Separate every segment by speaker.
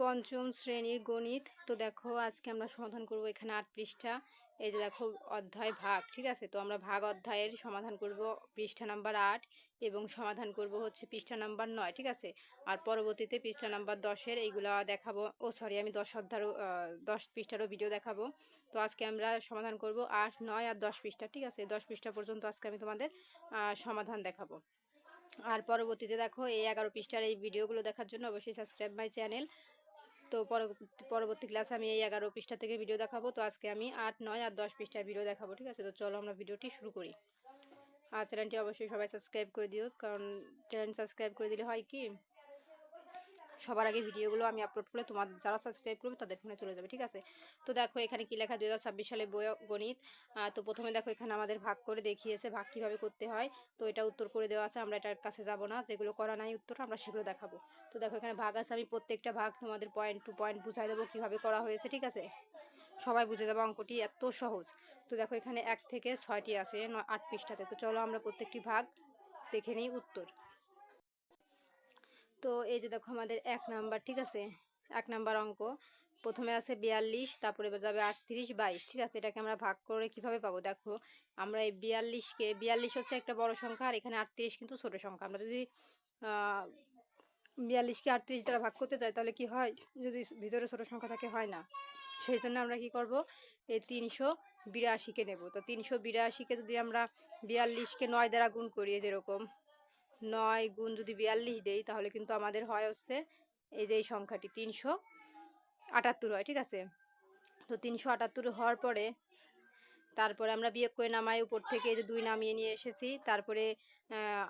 Speaker 1: পঞ্চম শ্রেণির গণিত। তো দেখো, আজকে আমরা সমাধান করব এখানে আট পৃষ্ঠা। এই যে দেখো, অধ্যায় ভাগ, ঠিক আছে? তো আমরা ভাগ অধ্যায়ের সমাধান করব পৃষ্ঠা নাম্বার আট এবং সমাধান করব হচ্ছে পৃষ্ঠা নাম্বার নয়, ঠিক আছে? আর পরবর্তীতে পৃষ্ঠা নাম্বার দশের এইগুলা দেখাবো। ও সরি আমি দশ অধ্যায়ও দশ পৃষ্ঠারও ভিডিও দেখাবো। তো আজকে আমরা সমাধান করব আট, নয় আর দশ পৃষ্ঠা, ঠিক আছে? দশ পৃষ্ঠা পর্যন্ত আজকে আমি তোমাদের সমাধান দেখাবো। আর পরবর্তীতে দেখো, এই এগারো পৃষ্ঠার এই ভিডিওগুলো দেখার জন্য অবশ্যই সাবস্ক্রাইব মাই চ্যানেল তো পরবর্তী ক্লাসে আমি এই এগারো পৃষ্ঠা থেকে ভিডিও দেখাবো। তো আজকে আমি আট, নয় আর দশ পৃষ্ঠার ভিডিও দেখাবো, ঠিক আছে? তো চলো আমরা ভিডিওটি শুরু করি। আর চ্যানেলটি অবশ্যই সবাই সাবস্ক্রাইব করে দিও, কারণ চ্যানেল সাবস্ক্রাইব করে দিলে হয় কি সবার আগে ভিডিওগুলো আমি আপলোড করলে তোমার যারা সাবস্ক্রাইব করবে তাদের ফোনে চলে যাবে, ঠিক আছে? তো দেখো এখানে কি লেখা দু হাজার ছাব্বিশ সালে বই গণিত তো প্রথমে দেখো এখানে আমাদের ভাগ করে দেখিয়েছে, ভাগ কীভাবে করতে হয়, তো এটা উত্তর করে দেওয়া আছে, আমরা এটার কাছে যাব না, যেগুলো করা নাই উত্তর আমরা সেগুলো দেখাবো। তো দেখো এখানে ভাগ আছে, আমি প্রত্যেকটা ভাগ তোমাদের পয়েন্ট টু পয়েন্ট বুঝাই দেবো কীভাবে করা হয়েছে, ঠিক আছে? সবাই বুঝে যাবে অঙ্কটি, এত সহজ। তো দেখো এখানে এক থেকে ছয়টি আছে আট পৃষ্ঠাতে, তো চলো আমরা প্রত্যেকটি ভাগ দেখে নিই উত্তর। তো এই যে দেখো আমাদের এক নাম্বার, ঠিক আছে? এক নাম্বার অঙ্ক। প্রথমে আছে বিয়াল্লিশ, তারপরে যাবে আটত্রিশ, বাইশ, ঠিক আছে? এটাকে আমরা ভাগ করে কীভাবে পাবো? দেখো, আমরা এই বিয়াল্লিশকে, বিয়াল্লিশ হচ্ছে একটা বড় সংখ্যা, আর এখানে আটত্রিশ কিন্তু ছোট সংখ্যা। আমরা যদি বিয়াল্লিশকে আটত্রিশ দ্বারা ভাগ করতে চাই, তাহলে কি হয়? যদি ভিতরে ছোট সংখ্যা থাকে, হয় না। সেই জন্য আমরা কি করব? এই তিনশো বিরাশিকে নেব। তো তিনশো বিরাশিকে যদি আমরা বিয়াল্লিশকে নয় দ্বারা গুণ করি যেরকম নয় গুণ যদি বিয়াল্লিশ দেই, তাহলে কিন্তু আমাদের হয় হচ্ছে এই যে এই সংখ্যাটি তিনশো আটাত্তর হয়, ঠিক আছে? তো তিনশো আটাত্তর হওয়ার পরে তারপরে আমরা বিয়োগ করে নামাই, উপর থেকে যে দুই নামিয়ে নিয়ে এসেছি। তারপরে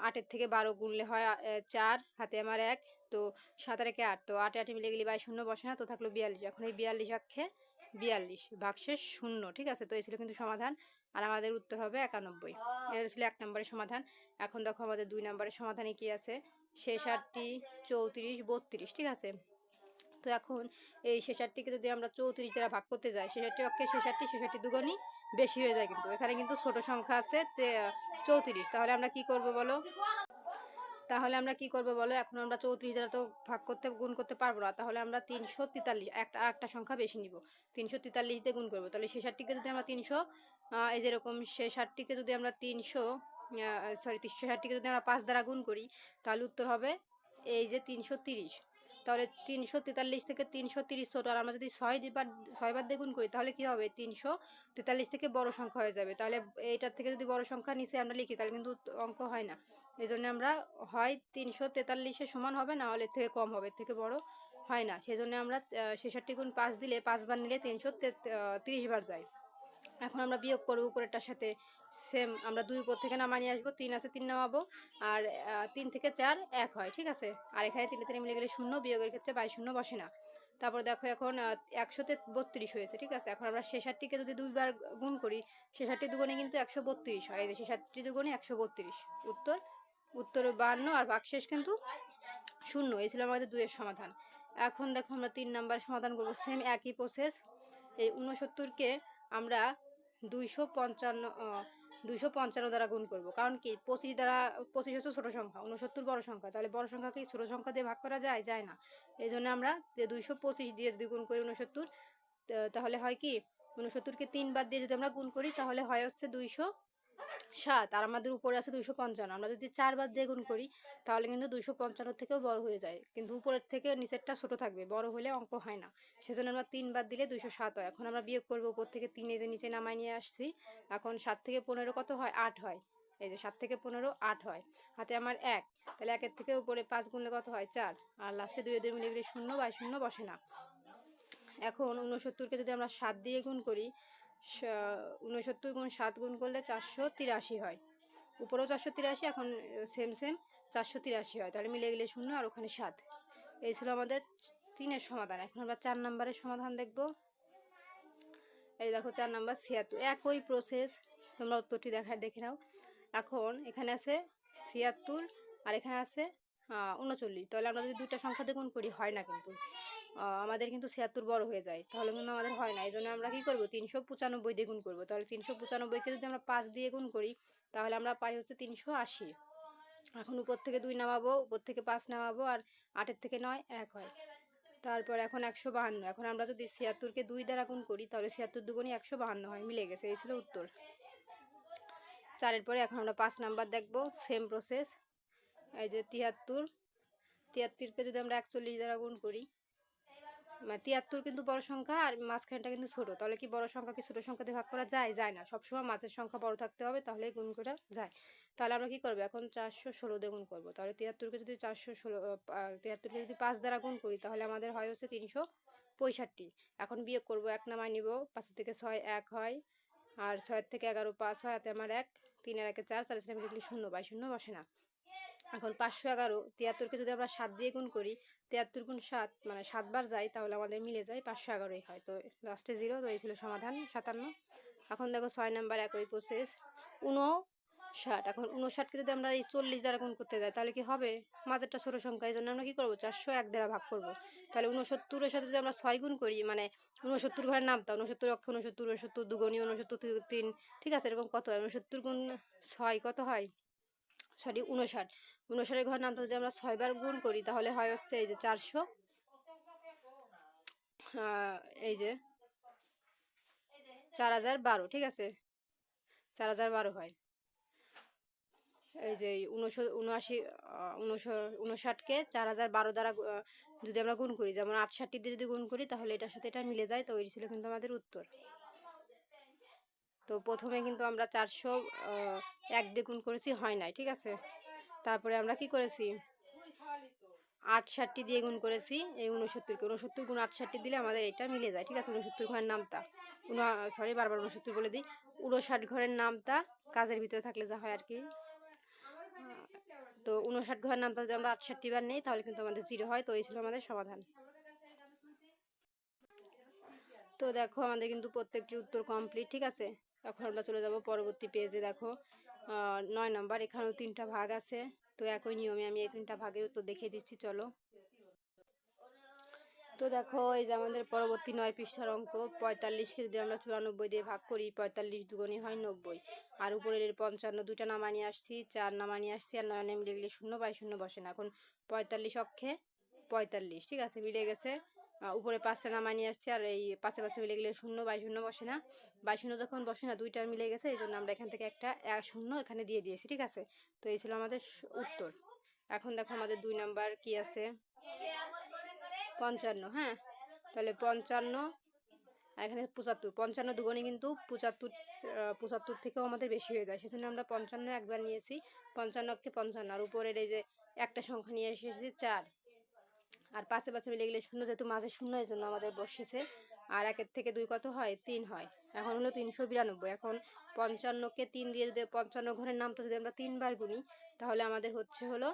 Speaker 1: আটের থেকে বারো গুনলে হয় চার, হাতে আমার এক, তো সাত আট। তো আটে আটে মিলে গেলে বাই শূন্য বসে না, তো থাকল বিয়াল্লিশ। এখন এই বিয়াল্লিশ আক্ষে বিয়াল্লিশ, ভাগশেষ শূন্য, ঠিক আছে? তো এই ছিল কিন্তু সমাধান। আর আমাদের উত্তর হবে একানব্বই। এর ছিল এক নম্বরের সমাধান। এখন দেখো আমাদের দুই নম্বরের সমাধানে কি আছে? শেষ আটটি চৌত্রিশ বত্রিশ ঠিক আছে? তো এখন এই শেষারটিকে যদি আমরা চৌত্রিশ দ্বারা ভাগ করতে যাই শেষারটি অক্ষে শেষারটি শেষারটি দুগুণই বেশি হয়ে যায় কিন্তু। এখানে কিন্তু ছোট সংখ্যা আছে চৌত্রিশ। তাহলে আমরা কি করব বলো? তাহলে আমরা কি করব বলো? এখন আমরা চৌত্রিশ দ্বারা তো ভাগ করতে গুণ করতে পারব না। তাহলে আমরা তিনশো তেতাল্লিশ একটা একটা সংখ্যা বেশি নিব। তিনশো তেতাল্লিশ দিয়ে গুণ করব। তাহলে শেষারটিকে যদি আমরা তিনশো এই যেরকম শেষারটিকে যদি আমরা তিনশো সরি শেষারটিকে যদি আমরা পাঁচ দ্বারা গুণ করি, তাহলে উত্তর হবে এই যে তিনশো তিরিশ। তাহলে তিনশো তেতাল্লিশ থেকে তিনশো তিরিশ ছোটো আর আমরা যদি ছয় দিবার ছয়বার দ্বিগুণ করি, তাহলে কি হবে? তিনশো তেতাল্লিশ থেকে বড় সংখ্যা হয়ে যাবে। তাহলে এইটার থেকে যদি বড় সংখ্যা নিচে আমরা লিখি, তাহলে কিন্তু অঙ্ক হয় না। এই জন্য আমরা হয় তিনশো তেতাল্লিশের সমান হবে, না হলে থেকে কম হবে থেকে বড় হয় না। সেই জন্য আমরা ছেষট্টি গুণ পাঁচ দিলে পাঁচবার নিলে তিনশো তিরিশ বার যায়। এখন আমরা বিয়োগ করব উপরেরটার সাথে। সেম আমরা দুই উপর থেকে নামা নিয়ে আসব, তিন আছে তিন নামাবো, আর তিন থেকে চার এক হয়, ঠিক আছে? আর এখানে তিনে তিনে মিলে গেলে শূন্য, বিয়োগের ক্ষেত্রে বাইশ শূন্য বসে না। তারপর দেখো এখন একশোতে বত্রিশ হয়েছে, ঠিক আছে? এখন আমরা শেষারটিকে যদি দুইবার গুণ করি, শেষারটি দুগুণে কিন্তু একশো বত্রিশ হয়। এই যে শেষারটি দুগুণে একশো বত্রিশ। উত্তর? উত্তর বান্ন, আর বাকশেষ কিন্তু শূন্য। এই ছিল আমাদের দুইয়ের সমাধান। এখন দেখো আমরা তিন নাম্বার সমাধান করব। সেম একই প্রসেস এই উনসত্তরকে আমরা দুইশো পঞ্চান্ন দুইশো পঞ্চান্ন দ্বারা গুণ করব। কারণ কি? পঁচিশ দ্বারা, পঁচিশ হচ্ছে ছোট সংখ্যা উনসত্তর বড় সংখ্যা। তাহলে বড় সংখ্যা কি? ছোটো সংখ্যা দিয়ে ভাগ করা যায়? যায় না। এই জন্য আমরা দুইশো পঁচিশ দিয়ে যদি গুণ করি উনসত্তর তাহলে হয় কি? উনসত্তরকে তিনবার দিয়ে যদি আমরা গুণ করি, তাহলে হয় হচ্ছে দুইশো সাত, আর আমাদের উপরে আছে দুইশো পঞ্চান্ন। আমরা যদি চারবার দিয়ে গুণ করি, তাহলে কিন্তু দুইশো পঞ্চান্ন থেকেও বড় হয়ে যায়। কিন্তু উপরের থেকে নিচেরটা ছোট থাকবে, বড় হলে অঙ্ক হয় না। সেজন্য আমরা তিনবার দিলে দুইশো সাত হয়। এখন আমরা বিয়োগ করব উপর থেকে তিন, যে নিচে নামাই নিয়ে আসছি। এখন সাত থেকে পনেরো কত হয়? আট হয়। এই যে সাত থেকে পনেরো, আট হয়। হাতে আমার এক। তাহলে একের থেকে উপরে পাঁচ গুণলে কত হয়? চার। আর লাস্টে দুই দুই মিলে গেলে শূন্য, বাই শূন্য বসে না। এখন উনসত্তরকে যদি আমরা সাত দিয়ে গুণ করি উনসত্তর গুণ সাত গুণ করলে চারশো তিরাশি হয়। উপরেও চারশো তিরাশি, এখন সেম সেম চারশো তিরাশি হয়। তাহলে মিলে গেলে শূন্য আর ওখানে সাত। এই ছিল আমাদের তিনের সমাধান। এখন আমরা চার নাম্বারের সমাধান দেখব। এই দেখো, চার নাম্বার, ছিয়াত্তর। একই প্রসেস তোমরা উত্তরটি দেখা, দেখে নাও। এখন এখানে আছে ছিয়াত্তর, আর এখানে আছে উনচল্লিশ তাহলে আমরা যদি দুইটা সংখ্যা দিয়ে গুণ করি, হয় না কিন্তু। আমাদের কিন্তু ছিয়াত্তর বড় হয়ে যায়। তাহলে কিন্তু আমাদের হয় না। এই জন্য আমরা কী করব? তিনশো পঁচানব্বই দিয়ে গুণ করব। তাহলে তিনশো পঁচানব্বইকে যদি আমরা পাঁচ দিয়ে গুণ করি, তাহলে আমরা পাই হচ্ছে তিনশো আশি। এখন উপর থেকে দুই নামাবো, উপর থেকে পাঁচ নামাবো, আর আটের থেকে নয়, এক হয়। তারপর এখন একশো বাহান্ন। এখন আমরা যদি ছিয়াত্তরকে দুই দ্বারা গুণ করি, তাহলে ছিয়াত্তর দুগুণই একশো বাহান্ন হয়। মিলে গেছে। এই ছিল উত্তর। চারের পরে এখন আমরা পাঁচ নাম্বার দেখব। Same process. এই যে তিয়াত্তর। তিয়াত্তরকে যদি আমরা একচল্লিশ দ্বারা গুণ করি মানে তিয়াত্তর কিন্তু বড় সংখ্যা আর মাঝখানটা কিন্তু ছোট। তাহলে কি বড় সংখ্যাকে ছোট সংখ্যা দিয়ে ভাগ করা যায়? যায় না। সবসময় মাছের সংখ্যা বড় থাকতে হবে তাহলে গুণ করা যায়। তাহলে আমরা কি করব? এখন চারশো ষোলো দিয়ে গুণ করব। তাহলে তিয়াত্তরকে যদি চারশো ষোলো তিয়াত্তরকে যদি পাঁচ দ্বারা গুণ করি, তাহলে আমাদের হয় হচ্ছে তিনশো পঁয়ষট্টি। এখন বিয়োগ করব এক নামায় নিব। পাঁচের থেকে ছয় এক হয়, আর ছয়ের থেকে এগারো পাঁচ হয়, হাতে আমার এক। তিনের একে চার চার শূন্য। বাই শূন্য বসে না। এখন পাঁচশো এগারো তিয়াত্তরকে যদি আমরা সাত দিয়ে গুণ করি, তিয়াত্তর গুণ সাত মানে সাতবার যাই তাহলে আমাদের মিলে যায় পাঁচশো এগারোই হয়। তো লাস্টে জিরো তো এই ছিল সমাধান সাতান্ন। এখন দেখো ছয় নাম্বার একই প্রসেস ষাট এখন উনষাটকে যদি আমরা এই চল্লিশ দ্বারা গুণ করতে যাই, তাহলে কি হবে? মাঝেরটা ছোটো সংখ্যা, এই জন্য আমরা কি করব? চারশো এক দ্বারা ভাগ করব। তাহলে উনসত্তরের সাথে যদি আমরা ছয় গুণ করি মানে উনসত্তর ঘরের নামতা উনসত্তর অক্ষ উনসত্তর উনসত্তর দুগুণী উনসত্তর তিন, ঠিক আছে? এরকম কত হয়? উনসত্তর গুণ ছয় কত হয়? সরি উনষাট উনষাটের ঘর নামটা যদি আমরা ছয়বার গুণ করি, তাহলে হয় হচ্ছে এই যে চারশো। এই যে চার হাজার বারো, ঠিক আছে? চার হাজার বারো হয়। এই যে উনআশি উনষাটকে চার হাজার বারো দ্বারা যদি আমরা গুণ করি, যেমন আটষট্টি দিয়ে যদি গুণ করি, তাহলে এটার সাথে এটা মিলে যায়, তো ওই ছিল কিন্তু আমাদের উত্তর। তো প্রথমে কিন্তু আমরা চারশো এক দিয়ে গুণ করেছি, হয় নাই, ঠিক আছে? তারপরে আমরা কি করেছি? আটষট্টি দিয়ে গুণ করেছি, এই উনসত্তরকে উনসত্তর গুণ আটষট্টি দিলে আমাদের এটা মিলে যায়, ঠিক আছে? উনসত্তর ঘরের নামটা সরি বারবার উনসত্তর বলে দিই। উনষাট ঘরের নামটা কাজের ভিতরে থাকলে যা হয় আর কি। তো উনষাট ঘরের নামটা যদি আমরা আটষট্টি বার নেই, তাহলে কিন্তু আমাদের জিরো হয়। তো এই ছিল আমাদের সমাধান। তো দেখো, আমাদের কিন্তু প্রত্যেকটি উত্তর কমপ্লিট ঠিক আছে? এখন আমরা চলে যাব পরবর্তী পেজে দেখো। নয় নাম্বার, এখানেও তিনটা ভাগ আছে। তো একই নিয়মে আমি এই তিনটা ভাগের উত্তর দেখিয়ে দিচ্ছি, চলো। তো দেখো, এই যে আমাদের পরবর্তী নয় পৃষ্ঠার অঙ্ক পঁয়তাল্লিশকে যদি আমরা চুরানব্বই দিয়ে ভাগ করি, পঁয়তাল্লিশ দুগুণই হয় নব্বই। আর উপরের পঞ্চান্ন দুইটা নামা নিয়ে আসছি, চার নামা নিয়ে আসছি, আর নয় মিলে গেলে শূন্য বাই শূন্য বসে না। এখন পঁয়তাল্লিশ অক্ষে পঁয়তাল্লিশ, ঠিক আছে? মিলে গেছে। উপরে পাঁচটা নামা নিয়ে আসছি, আর এই পাশে পাশে মিলে গেলে শূন্য বাই শূন্য বসে না। বাই শূন্য যখন বসে না, দুইটা মিলে গেছে, এই জন্য আমরা এখান থেকে একটা এক শূন্য এখানে দিয়ে দিয়েছি, ঠিক আছে? তো এই ছিল আমাদের উত্তর। এখন দেখো আমাদের দুই নাম্বার কি আছে? পঞ্চান্ন হ্যাঁ? তাহলে পঞ্চান্ন এখানে পঁচাত্তর। পঞ্চান্ন দুগুণে কিন্তু পঁচাত্তর পঁচাত্তর থেকেও আমাদের বেশি হয়ে যায়। সেজন্য আমরা পঞ্চান্ন একবার নিয়েছি, পঞ্চান্নকে পঞ্চান্ন। আর উপরের এই যে একটা সংখ্যা নিয়ে এসেছি, চার। আর পাশে পাশে মিলে গেলে শূন্য যেহেতু মাঝে শূন্য এই জন্য আমাদের বসেছে। আর একের থেকে দুই কত হয়? তিন হয়। এখন হলো তিনশো বিরানব্বই। এখন পঞ্চান্নকে তিন দিয়ে যদি পঞ্চান্ন ঘরের নামটা যদি আমরা তিনবার গুনি, তাহলে আমাদের হচ্ছে হলো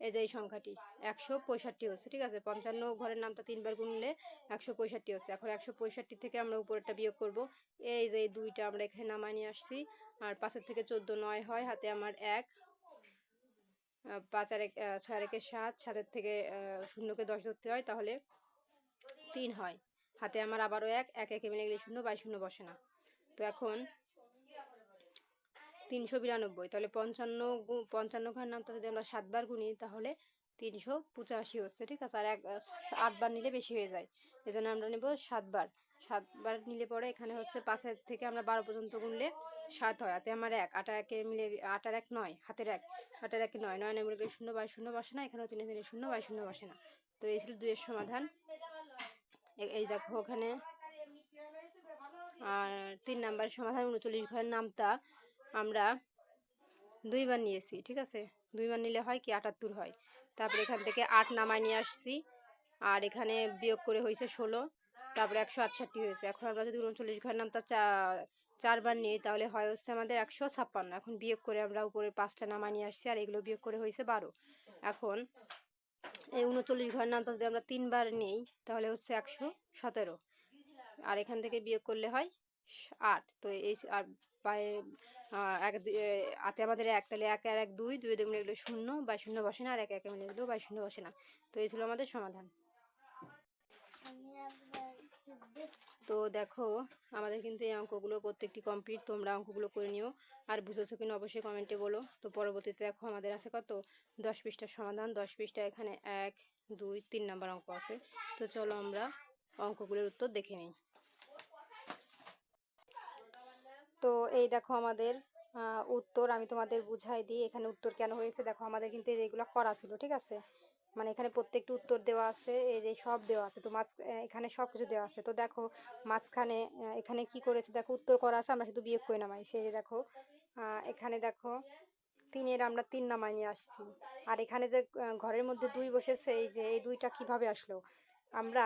Speaker 1: এই যে এই সংখ্যাটি, একশো পঁয়ষট্টি হচ্ছে, ঠিক আছে? পঞ্চান্ন ঘরের নামটা তিনবার গুনলে একশো পঁয়ষট্টি হচ্ছে। এখন একশো পঁয়ষট্টি থেকে আমরা উপরেরটা বিয়োগ করব। এই যে দুইটা আমরা এখানে নামায় নিয়ে আসছি। আর পাঁচের থেকে চোদ্দ নয় হয়, হাতে আমার এক। পাঁচ আর এক ছয় একে সাত, সাতের থেকে শূন্যকে দশ ধরতে হয়, তাহলে তিন হয়। হাতে আমার আবারও এক এক একে মিলে গেলে শূন্য, বাই শূন্য বসে না। তো এখন তিনশো বিরানব্বই, তাহলে পঞ্চান্ন পঞ্চান্ন ঘর নামটা যদি আমরা সাতবার গুনি, তাহলে তিনশো পঁচাশি হচ্ছে, ঠিক আছে? আর এক আটবার নিলে বেশি হয়ে যায়। এই জন্য আমরা নেব সাতবার। সাতবার নিলে পরে এখানে হচ্ছে পাঁচের থেকে আমরা বারো পর্যন্ত গুনলে সাত হয়। হাতে আমার এক আটা একে মিলে আটার এক নয়, হাতের এক হাতের এক নয় নয় নয় মিলে শূন্য বাই শূন্য বসে না, এখানেও তিনে তিনে শূন্য বাই শূন্য বসে না। তো এই ছিল দুইয়ের সমাধান। এই দেখো ওখানে। আর তিন নাম্বার সমাধান, উনচল্লিশ ঘরের নামটা আমরা দুইবার নিয়েছি, ঠিক আছে? দুইবার নিলে হয় কি? আটাত্তর হয়। তারপরে এখান থেকে আট নামায় নিয়ে আসছি। আর এখানে বিয়োগ করে হয়েছে ষোলো, তারপরে একশো আটষট্টি হয়েছে। এখন আমরা যদি উনচল্লিশ ঘরের নামটা চা চারবার নিই, তাহলে হয় হচ্ছে আমাদের একশো ছাপ্পান্ন। এখন বিয়োগ করে আমরা উপরে পাঁচটা নামা নিয়ে আসছি, আর এগুলো বিয়োগ করে হয়েছে বারো। এখন এই উনচল্লিশ ঘরের নামটা যদি আমরা তিনবার নিই, তাহলে হচ্ছে একশো সতেরো। আর এখান থেকে বিয়োগ করলে হয় আট। তো এই আর পায়ে এক হাতে আমাদের এক, তাহলে এক আর এক দুই দুই দুই মিলে গেলো শূন্য বা শূন্য বসে না, আর এক এক মিলে গেলো বা শূন্য বসে না। তো এই ছিল আমাদের সমাধান। তো দেখো, আমাদের কিন্তু এই অঙ্কগুলো প্রত্যেকটি কমপ্লিট তোমরা অঙ্কগুলো করে নিও। আর বুঝেছ কিনা অবশ্যই কমেন্টে বলো। তো পরবর্তীতে দেখো, আমাদের আছে কত? দশ পৃষ্ঠার সমাধান। দশ পৃষ্ঠা এখানে এক, দুই, তিন নাম্বার অঙ্ক আছে। তো চলো আমরা অঙ্কগুলোর উত্তর দেখে নিই। তো এই দেখো আমাদের উত্তর আমি তোমাদের বুঝাই দিই। এখানে উত্তর কেন হয়েছে? দেখো, আমাদের কিন্তু এইগুলো করা ছিল, ঠিক আছে? মানে এখানে প্রত্যেকটি উত্তর দেওয়া আছে এই যে সব দেওয়া আছে। তো আহ, এখানে সব কিছু দেওয়া আছে। তো দেখো মাঝখানে এখানে কি করেছে? দেখো উত্তর করা আছে আমরা শুধু বিয়োগ করে নামাই। সেই যে দেখো এখানে দেখো তিনের আমরা তিন নামাই নিয়ে আসছি। আর এখানে যে ঘরের মধ্যে দুই বসেছে এই যে এই দুইটা কীভাবে আসলো? আমরা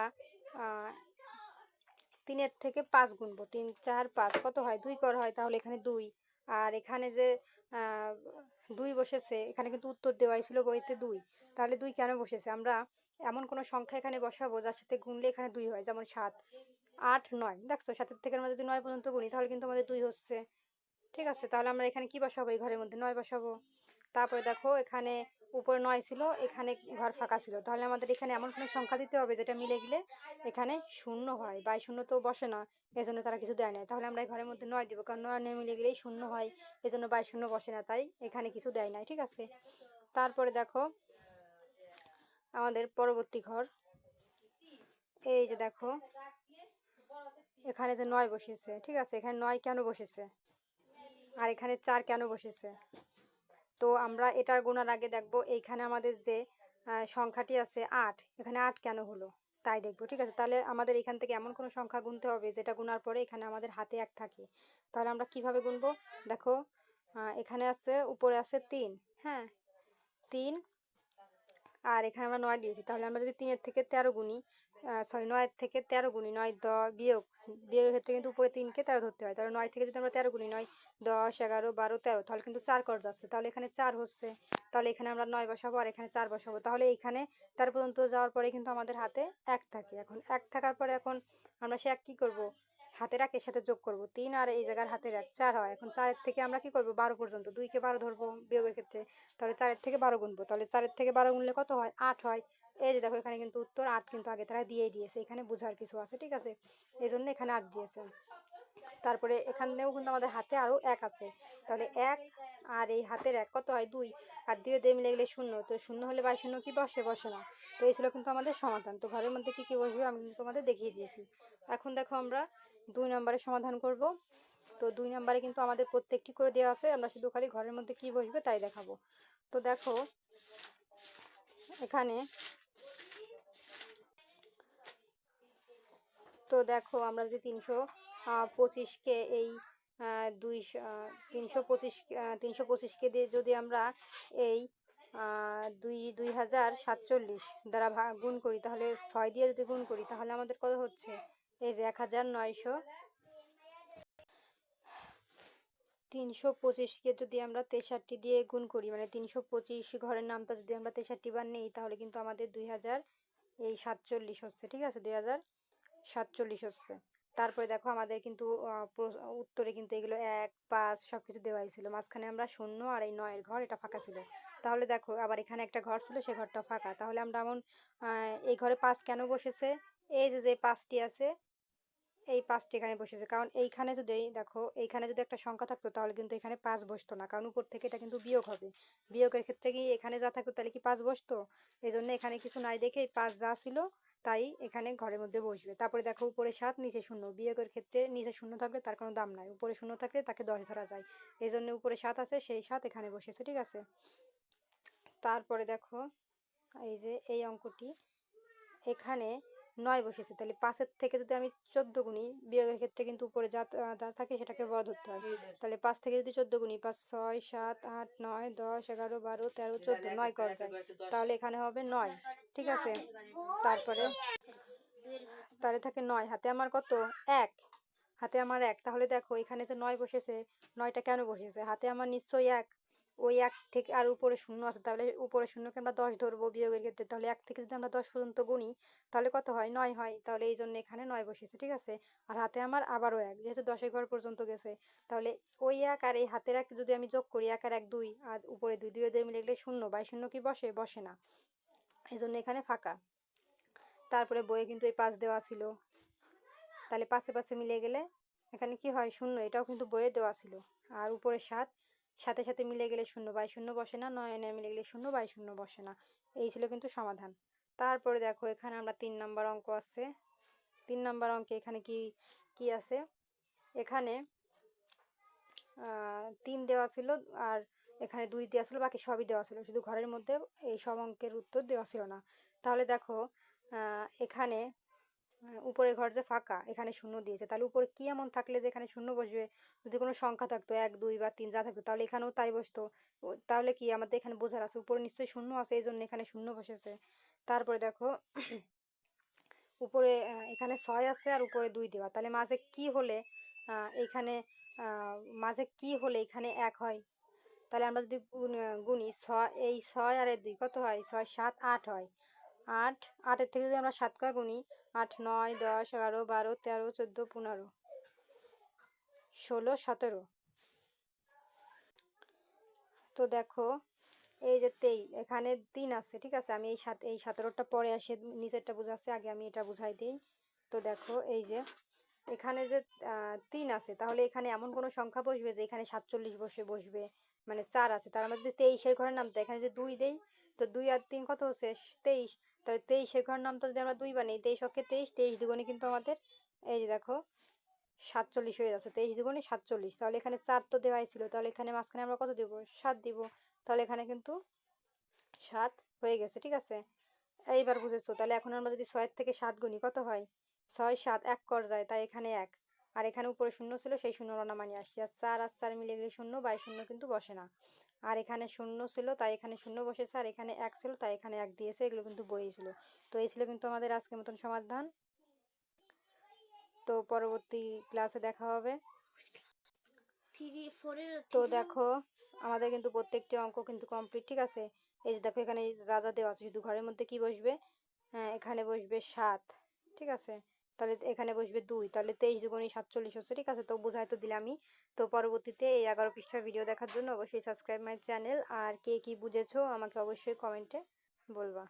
Speaker 1: তিনের থেকে পাঁচ গুনবো। তিন চার পাঁচ কত হয়? দুই কর হয় তাহলে এখানে দুই। আর এখানে যে দুই বসেছে, এখানে কিন্তু উত্তর দেওয়াই ছিল বইতে দুই। তাহলে দুই কেন বসেছে? আমরা এমন কোনো সংখ্যা এখানে বসাবো যার সাথে গুনলে এখানে দুই হয়, যেমন সাত। আট, নয়। দেখছ, সাতের থেকে আমরা যদি নয় পর্যন্ত গুনি, তাহলে কিন্তু আমাদের দুই হচ্ছে। ঠিক আছে, তাহলে আমরা এখানে কি বসাবো? এই ঘরের মধ্যে নয় বসাবো। তারপরে দেখো, এখানে উপরে নয় ছিল, এখানে ঘর ফাঁকা ছিল। তাহলে আমাদের এখানে এমন কোনো সংখ্যা দিতে হবে যেটা মিলে গেলে এখানে শূন্য হয় বাই শূন্য তো বসে না এই জন্য তারা কিছু দেয় না। তাহলে আমরা এই ঘরের মধ্যে নয় দিব, কারণ নয় নয় মিলে গেলেই শূন্য হয় এই জন্য বাই শূন্য বসে না, তাই এখানে কিছু দেয় নাই ঠিক আছে? তারপরে দেখো, আমাদের পরবর্তী ঘর। এই যে দেখো, এখানে যে নয় বসেছে ঠিক আছে? এখানে নয় কেন বসেছে? আর এখানে চার কেন বসেছে? তো আমরা এটার গোনার আগে দেখব, এইখানে আমাদের যে সংখ্যাটি আছে আট, এখানে আট কেন হলো? তাই দেখব, ঠিক আছে? তাহলে আমাদের এখান থেকে এমন কোনো সংখ্যা গুনতে হবে, যেটা গুনার পরে এখানে আমাদের হাতে এক থাকে। তাহলে আমরা কীভাবে গুনবো? দেখো এখানে আছে, উপরে আছে তিন হ্যাঁ? তিন, আর এখানে আমরা নয় দিয়েছি। তাহলে আমরা যদি তিনের থেকে তেরো গুনি সরি নয়ের থেকে তেরো গুনি, নয় দ বিয়োগ বিয়োগের ক্ষেত্রে কিন্তু উপরে তিনকে তেরো ধরতে হয়। তাহলে নয় থেকে যদি আমরা তেরো গুনি নয়, দশ, এগারো, বারো, তেরো, তাহলে কিন্তু চার কর যাচ্ছে তাহলে এখানে চার হচ্ছে। তাহলে এখানে আমরা নয় বসাবো আর এখানে চার বসাবো। তাহলে এইখানে তেরো পর্যন্ত যাওয়ার পরে কিন্তু আমাদের হাতে এক থাকে। এখন এক থাকার পরে এখন আমরা সে এক কী করব? হাতের একের সাথে যোগ করব। তিন আর এই জায়গার হাতের এক চার হয়। এখন চারের থেকে আমরা কি করব? বারো পর্যন্ত। দুইকে বারো ধরবো বিয়োগের ক্ষেত্রে। তাহলে চারের থেকে বারো গুনবো। তাহলে চারের থেকে বারো গুনলে কত হয়? আট হয়। এই যে দেখো, এখানে কিন্তু উত্তর আট কিন্তু আগে তারা দিয়েই দিয়েছে, এখানে বোঝার কিছু আছে, ঠিক আছে? এই জন্য এখানে আট দিয়েছে। তারপরে এখানেও কিন্তু আমাদের হাতে আরও এক আছে। তাহলে এক আর এই হাতের এক, কত হয়? দুই। আর দুই দিয়ে মিলে গেলে শূন্য। তো শূন্য হলে বাই শূন্য কি বসে? বসে না। তো এই ছিল কিন্তু আমাদের সমাধান। তো ঘরের মধ্যে কি কি বসবে আমি কিন্তু তোমাদের দেখিয়ে দিয়েছি। এখন দেখো আমরা দুই নম্বরের সমাধান করব। তো দুই নম্বরে কিন্তু আমাদের প্রত্যেকটি করে দেওয়া আছে। আমরা শুধু খালি ঘরের মধ্যে কি বসবে তাই দেখাবো। তো দেখো, এখানে তো দেখো আমরা যদি তিনশো পঁচিশকে এই দুই তিনশো পঁচিশ তিনশো পঁচিশকে দিয়ে যদি আমরা এই দুই দুই হাজার সাতচল্লিশ দ্বারা গুণ করি, তাহলে ছয় দিয়ে যদি গুণ করি, তাহলে আমাদের কত হচ্ছে? এই যে এক হাজার নয়শো। তিনশো পঁচিশকে যদি আমরা তেষট্টি দিয়ে গুণ করি মানে তিনশো পঁচিশ ঘরের নামটা যদি আমরা তেষট্টি বার নেই, তাহলে কিন্তু আমাদের দুই হাজার এই সাতচল্লিশ হচ্ছে, ঠিক আছে? দুই হাজার সাতচল্লিশ হচ্ছে। তারপরে দেখো আমাদের কিন্তু উত্তরে কিন্তু এগুলো এক, পাঁচ সব কিছু দেওয়াই ছিল। মাঝখানে আমরা শূন্য আর এই নয়ের ঘর, এটা ফাঁকা ছিল। তাহলে দেখো, আবার এখানে একটা ঘর ছিল, সে ঘরটা ফাঁকা। তাহলে আমরা এমন এই ঘরে পাঁচ কেন বসেছে? এই যে যে পাঁচটি আছে, এই পাঁচটি এখানে বসেছে। কারণ এইখানে যদি, দেখো, এইখানে যদি একটা সংখ্যা থাকতো, তাহলে কিন্তু এখানে পাঁচ বসতো না। কারণ উপর থেকে এটা কিন্তু বিয়োগ হবে। বিয়োগের ক্ষেত্রে কি এখানে যা থাকতো, তাহলে কি পাঁচ বসতো? এই জন্য এখানে কিছু নাই দেখে পাঁচ যা ছিল তাই এখানে ঘরের মধ্যে বসবে। তারপরে দেখো উপরে সাত, নিচে শূন্য। বিয়োগের ক্ষেত্রে নিচে শূন্য থাকলে তার কোনো দাম নাই। উপরে শূন্য থাকলে তাকে দশ ধরা যায়। এই জন্য উপরে সাত আছে, সেই সাত এখানে বসেছে, ঠিক আছে? তারপরে দেখো, এই যে এই অঙ্কটি, এখানে নয় বসেছে। তাহলে পাঁচের থেকে যদি আমি চোদ্দ গুণি বিয়োগের ক্ষেত্রে কিন্তু উপরে যা যা থাকে সেটাকে বড় ধরতে হয়। তাহলে পাঁচ থেকে যদি চোদ্দ গুণি পাঁচ, ছয়, সাত, আট, নয়, দশ, এগারো, বারো, তেরো, চোদ্দ, নয় করা যায়। তাহলে এখানে হবে নয়, ঠিক আছে? তারপরে, তাহলে থাকে নয়। হাতে আমার কত? এক। হাতে আমার এক। তাহলে দেখো, এখানে যে নয় বসেছে, নয়টা কেন বসেছে? হাতে আমার নিশ্চয়ই এক। ওই এক থেকে আর উপরে শূন্য আছে, তাহলে উপরে শূন্যকে আমরা দশ ধরবো বিয়োগের ক্ষেত্রে। তাহলে এক থেকে যদি আমরা দশ পর্যন্ত গুনি, তাহলে কত হয়? নয় হয়। তাহলে এই জন্য এখানে নয় বসেছে ঠিক আছে? আর হাতে আমার আবারও এক, যেহেতু দশের ঘর পর্যন্ত গেছে। তাহলে ওই এক আর এই হাতের এক যদি আমি যোগ করি, এক আর এক দুই, আর উপরে দুই দুই দুই মিলে গেলে শূন্য, বাই শূন্য কি বসে? বসে না। এই জন্য এখানে ফাঁকা। তারপরে বইয়ে কিন্তু এই পাঁচ দেওয়া ছিল। তাহলে পাশে পাশে মিলে গেলে এখানে কি হয়? শূন্য। এটাও কিন্তু বইয়ে দেওয়া ছিল। আর উপরে সাত সাথে সাথে মিলে গেলে শূন্য বাই শূন্য বসে না নয় নয় মিলে গেলে শূন্য বাই শূন্য বসে না। এই ছিল কিন্তু সমাধান। তারপরে দেখো, এখানে আমরা তিন নাম্বার অঙ্ক আছে। তিন নাম্বার অঙ্কে এখানে কি কি আছে? এখানে তিন দেওয়া ছিল আর এখানে দুই দেওয়া ছিল, বাকি সবই দেওয়া ছিল। শুধু ঘরের মধ্যে এই সব অঙ্কের উত্তর দেওয়া ছিল না। তাহলে দেখো এখানে আহ, উপরের ঘর যে ফাঁকা এখানে শূন্য দিয়েছে। তাহলে উপরে কি এমন থাকলে যে এখানে শূন্য বসবে? যদি কোনো সংখ্যা থাকতো এক দুই বা তিন যা থাকতো তাহলে এখানেও তাই বসতো। তাহলে কি আমাদের এখানে বোঝার আছে? উপরে নিশ্চয়ই শূন্য আছে এই জন্য এখানে শূন্য বসেছে। তারপরে দেখো উপরে এখানে ছয় আছে আর উপরে দুই দেওয়া। তাহলে মাঝে কি হলে এখানে মাঝে কি হলে এখানে এক হয়? তাহলে আমরা যদি গুণ- ছয় এই ছয় আর এই দুই কত হয়? ছয় সাত আট হয়। আট, আটের থেকে যদি আমরা সাত করে গুনি, আট, নয়, দশ, এগারো, বারো, তেরো, চোদ্দ, পনেরো। ষোলো, সতেরো। তো দেখো, এই যে তেই, এখানে তিন আছে, ঠিক আছে? আমি এই সাত, এই সতেরোটা পরে আসে, নিচেরটা বুঝাচ্ছে, আগে আমি এটা বুঝাই দিই। তো দেখো, এই যে, এখানে যে তিন আছে, তাহলে এখানে এমন কোনো সংখ্যা বসবে যে এখানে সাতচল্লিশ বসে, বসবে মানে চার আছে। তার মধ্যে তেইশের ঘরের নামতে এখানে যে দুই দেই তো দুই আর তিন কত হচ্ছে? তেইশ। তাহলে তেইশের ঘরের নামটা যদি আমরা দুই বানাই, তেইশ অক্ষে তেইশ তেইশ দুগুণে কিন্তু আমাদের, এই যে দেখো, সাতচল্লিশ হয়ে যাচ্ছে, তেইশ দুগুণে সাতচল্লিশ। তাহলে এখানে চার তো দেওয়াই ছিল, তাহলে এখানে মাঝখানে আমরা কত দিব? সাত দিব। তাহলে এখানে কিন্তু সাত হয়ে গেছে, ঠিক আছে? এইবার বুঝেছ, তাহলে এখন আমরা যদি ছয়ের থেকে সাত গুণি কত হয়? ছয়, সাত, এক কর যায়, তাই এখানে এক। আর এখানে উপরে শূন্য ছিল, সেই শূন্য নামানি আসছে। আর চার আর চার মিলে গেলে শূন্য, বাই শূন্য কিন্তু বসে না। আর এখানে শূন্য ছিল তাই এখানে শূন্য বসেছে আর এখানে এক ছিল তাই এখানে এক দিয়েছে এগুলো কিন্তু বই ছিল। তো এই ছিল কিন্তু আমাদের আজকের মতন সমাধান। তো পরবর্তী ক্লাসে দেখা হবে। তো দেখো আমাদের কিন্তু প্রত্যেকটি অঙ্ক কিন্তু কমপ্লিট ঠিক আছে? এই যে দেখো এখানে যা যা দেওয়া আছে শুধু ঘরের মধ্যে কি বসবে? হ্যাঁ এখানে বসবে সাত ঠিক আছে? তাহলে এখানে বসবে দুই, তাহলে তেইশ দুগুণি সাতচল্লিশ হচ্ছে, ঠিক আছে? তো বোঝাই তো দিলাম আমি। তো পরবর্তীতে এই এগারো পৃষ্ঠার ভিডিও দেখার জন্য অবশ্যই সাবস্ক্রাইব মাই চ্যানেল আর কে কি বুঝেছ আমাকে অবশ্যই কমেন্টে বলবা।